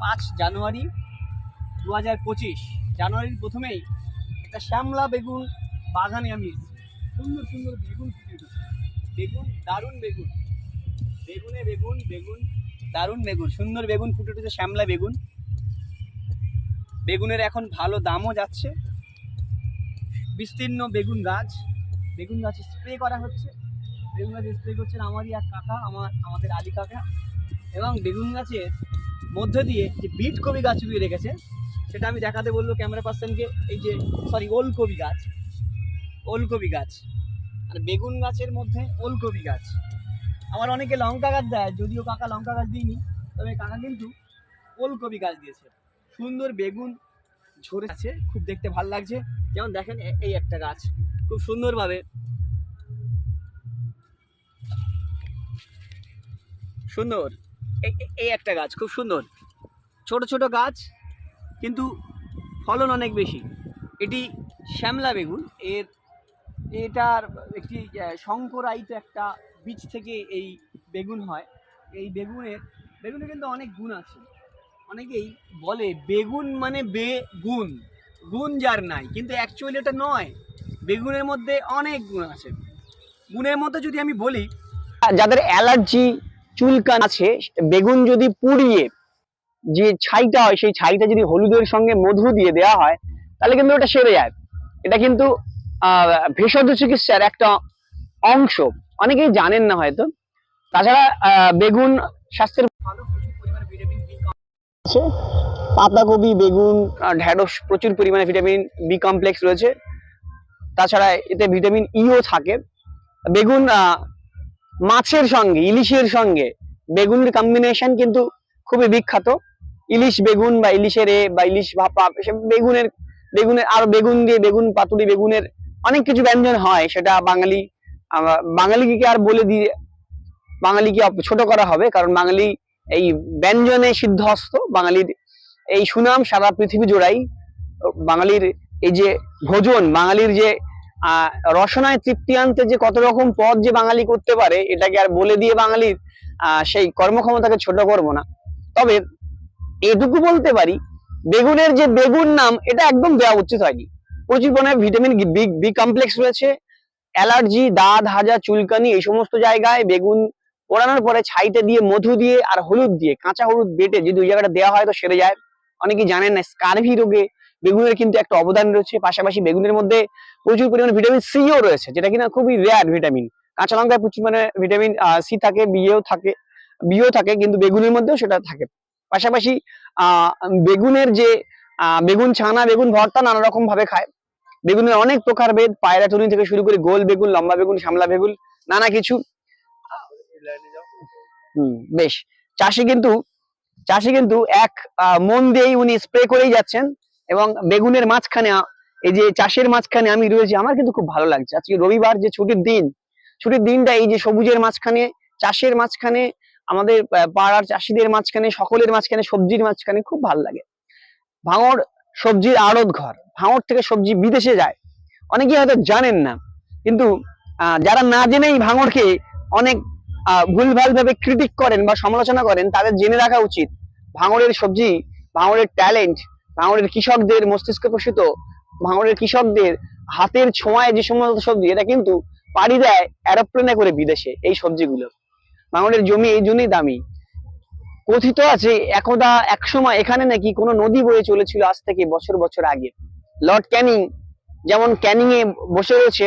পাঁচ জানুয়ারি দু হাজার পঁচিশ। জানুয়ারির প্রথমেই একটা শ্যামলা বেগুন বাগানে আমি সুন্দর সুন্দর বেগুন বেগুন, দারুণ বেগুন। বেগুনে বেগুন বেগুন, দারুণ বেগুন। সুন্দর বেগুন ফুটে উঠেছে, শ্যামলা বেগুন। বেগুনের এখন ভালো দামও যাচ্ছে। বিস্তীর্ণ বেগুন গাছ। বেগুন গাছে স্প্রে করা হচ্ছে। বেগুন গাছে স্প্রে করছেন আমারই এক কাকা, আমার, আমাদের আলী কাকা। এবং বেগুন গাছের মধ্য দিয়ে যে বিট কবি গাছ উগিয়ে রেখেছে, সেটা আমি দেখাতে বলল ক্যামেরা পার্সনকে এই যে সরি ওলকবি গাছ। ওলকবি গাছ। আর বেগুন গাছের মধ্যে ওলকবি গাছ। আমার অনেকে লঙ্কা গাছ দেয়, যদিও কাকা লঙ্কা গাছ দিইনি, তবে কাকা কিন্তু ওলকবি গাছ দিয়েছে। সুন্দর বেগুন ঝরে আছে, খুব দেখতে ভালো লাগছে। যেমন দেখেন এই একটা গাছ, খুব সুন্দরভাবে। সুন্দর। এই- একটা গাছ, খুব সুন্দর। ছোট ছোট গাছ, কিন্তু ফলন অনেক বেশি। এটি শ্যামলা বেগুন। এর, এটার একটি শঙ্করায়িত একটা বীজ থেকে এই বেগুন হয়। এই বেগুনের, বেগুনে কিন্তু অনেক গুণ আছে। অনেকেই বলে, বেগুন মানে বেগুন। গুণ যার নাই। কিন্তু অ্যাকচুয়ালি এটা নয়। বেগুনের মধ্যে অনেক গুণ আছে। গুণের মধ্যে যদি আমি বলি, যাদের অ্যালার্জি চুলকান আছে, বেগুন যদি পুড়িয়ে যে ছাইটা হয়, সেই ছাইটা যদি হলুদের সঙ্গে মধু দিয়ে দেওয়া হয়, তাহলে কিন্তু ওটা সেরে যায়। এটা কিন্তু ভেষজ চিকিৎসার একটা অংশ। অনেকেই জানেন না হয়তো। তাছাড়া বেগুন স্বাস্থ্যের আছে। পাতাকপি, বেগুন ঢ্যাঁড়স, প্রচুর পরিমাণে ভিটামিন বি কমপ্লেক্স রয়েছে। তাছাড়া এতে ভিটামিন ইও থাকে। বেগুন মাছের সঙ্গে, ইলিশের সঙ্গে। বেগুনের কম্বিনেশন কিন্তু খুবই বিখ্যাত। ইলিশ বেগুন বা ইলিশের এ বা ইলিশ ভাপা বেগুনের বেগুনের, আর বেগুন দিয়ে বেগুন, পাতুরি বেগুনের অনেক কিছু ব্যঞ্জন হয়, সেটা বাঙালি বাঙালিকে আর বলে দিয়ে, বাঙালিকে ছোট করা হবে, কারণ বাঙালি এই ব্যঞ্জনে সিদ্ধহস্ত। বাঙালির এই সুনাম সারা পৃথিবী জোড়াই, বাঙালির এই যে ভোজন, বাঙালির যে রসনায় তৃপ্তি আনতে যে কত রকম পদ যে বাঙালি করতে পারে, এটাকে আর বলে দিয়ে বাঙালির সেই কর্মক্ষমতাকে ছোট করব না। তবে এটুকু বলতে পারি, বেগুনের যে বেগুন নাম, এটা একদম দেওয়া উচিত হয়নি। প্রচুর পরিমাণে ভিটামিন বি বি কমপ্লেক্স রয়েছে। অ্যালার্জি, দাঁত, হাজা, চুলকানি, এই সমস্ত জায়গায় বেগুন পোড়ানোর পরে ছাইতে দিয়ে, মধু দিয়ে আর হলুদ দিয়ে, কাঁচা হলুদ বেটে যদি ওই জায়গাটা দেওয়া হয় তো সেরে যায়। অনেকেই জানেন না, স্কারভি রোগে বেগুনের কিন্তু একটা অবদান রয়েছে। পাশাপাশি বেগুনের মধ্যে প্রচুর পরিমাণে ভিটামিন সিও রয়েছে, যেটা কিনা খুবই রেয়ার ভিটামিন কাঁচা লঙ্কায় প্রচুর মানে ভিটামিন সি থাকে বিও থাকে বিও থাকে, কিন্তু বেগুনের মধ্যেও সেটা থাকে। পাশাপাশি বেগুনের যে বেগুন ছানা, বেগুন ভর্তা নানা রকম ভাবে খায়। বেগুনের অনেক প্রকারভেদ পায়রা চুনি থেকে শুরু করে গোল বেগুন, লম্বা বেগুন শামলা বেগুন, নানা কিছু। হুম, বেশ। চাষি কিন্তু চাষি কিন্তু এক মন দিয়েই উনি স্প্রে করেই যাচ্ছেন। এবং বেগুনের মাঝখানে এই যে চাষের মাঝখানে আমি রয়েছি, আমার কিন্তু খুব ভালো লাগছে। আজকে রবিবার যে ছুটির দিন, ছুটির দিনটা এই যে সবুজের মাঝখানে, চাষের মাঝখানে, আমাদের পাড়ার চাষিদের মাঝখানে, সকলের মাঝখানে, সবজির মাঝখানে খুব ভালো লাগে। ভাঙর সবজির আড়ত ঘর ভাঙর থেকে সবজি বিদেশে যায়। অনেকেই হয়তো জানেন না, কিন্তু যারা না জেনেই ভাঙরকে অনেক ভুলভাল ভাবে ক্রিটিক করেন বা সমালোচনা করেন, তাদের জেনে রাখা উচিত ভাঙরের সবজি ভাঙরের ট্যালেন্ট ভাঙড়ের কৃষকদের মস্তিষ্ক প্রসূত ভাঙড়ের কৃষকদের হাতের ছোঁয়ায় যে সমস্ত সবজি, এটা কিন্তু পাড়ি দেয় অ্যারোপ্লেনে করে বিদেশে এই সবজিগুলো। ভাঙড়ের জমি এই জন্যই দামি। কথিত আছে, একদা একসময় এখানে নাকি কোনো নদী বয়ে চলেছিল আজ থেকে বছর বছর আগে। লর্ড ক্যানিং যেমন ক্যানিং এ বসে রয়েছে,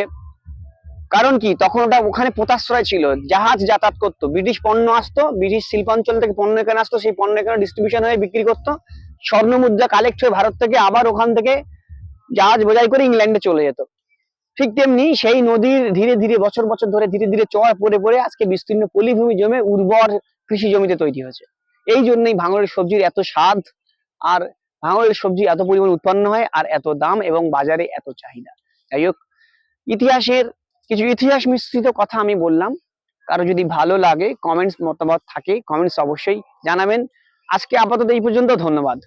কারণ কি? তখন ওটা ওখানে পোতাশ্রয় ছিল, জাহাজ যাতায়াত করতো। ব্রিটিশ পণ্য আসতো, ব্রিটিশ শিল্পাঞ্চল থেকে পণ্য এখানে আসতো, সেই পণ্য এখানে ডিস্ট্রিবিউশন হয়ে বিক্রি করতো। স্বর্ণ মুদ্রা কালেক্ট হয়ে ভারত থেকে আবার ওখান থেকে জাহাজ বোঝাই করে ইংল্যান্ডে চলে যেত। ঠিক তেমনি সেই নদীর ধীরে ধীরে বছর বছর ধরে ধীরে ধীরে চর পড়ে পড়ে আজকে বিস্তীর্ণ পলিভূমি জমে উর্বর কৃষি জমিতে তৈরি হয়েছে। এই জন্যই ভাঙড়ের সবজির এত স্বাদ আর ভাঙড়ের সবজি এত পরিমাণ উৎপন্ন হয় আর এত দাম এবং বাজারে এত চাহিদা। যাই হোক, ইতিহাসের কিছু ইতিহাস মিশ্রিত কথা আমি বললাম। কারও যদি ভালো লাগে কমেন্টস মতামত থাকে কমেন্টস অবশ্যই জানাবেন। আজকে আপাতত এই পর্যন্ত ধন্যবাদ।